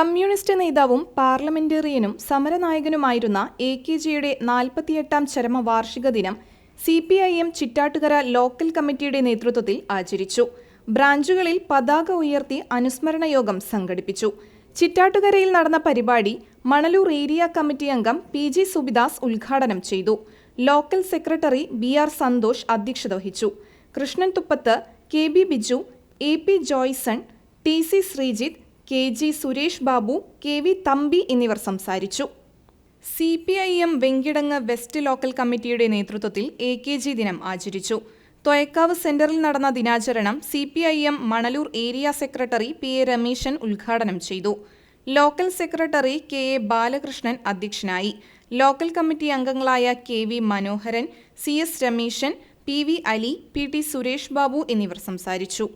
Communist നേതാവും പാർലമെന്റേറിയനും സമരനായകനുമായിരുന്ന A K ജിയുടെ നാൽപ്പത്തിയെട്ടാം ചരമവാർഷിക ദിനം C P I M Chittattukara local committee നേതൃത്വത്തിൽ ആചരിച്ചു. ബ്രാഞ്ചുകളിൽ പതാക ഉയർത്തി അനുസ്മരണ യോഗം സംഘടിപ്പിച്ചു. ചിറ്റാട്ടുകരയിൽ നടന്ന പരിപാടി മണലൂർ ഏരിയ കമ്മിറ്റി അംഗം പി ജി സുബിദാസ് ഉദ്ഘാടനം ചെയ്തു. Local secretary B R Santhosh അധ്യക്ഷത വഹിച്ചു. Krishnan Thuppath K B Biju A P Joyson T C Sreejith K G Suresh Babu K V Thampi എന്നിവർ സംസാരിച്ചു. C P I M Venkitangu west local committee നേതൃത്വത്തിൽ A K G ദിനം ആചരിച്ചു. തൊയക്കാവ് സെന്ററിൽ നടന്ന ദിനാചരണം C P I M Manalur area secretary P A Rameshan ഉദ്ഘാടനം ചെയ്തു. Local secretary K A Balakrishnan അധ്യക്ഷനായി. ലോക്കൽ കമ്മിറ്റി അംഗങ്ങളായ K V Manoharan C S Rameshan P V Ali P T Suresh Babu എന്നിവർ സംസാരിച്ചു.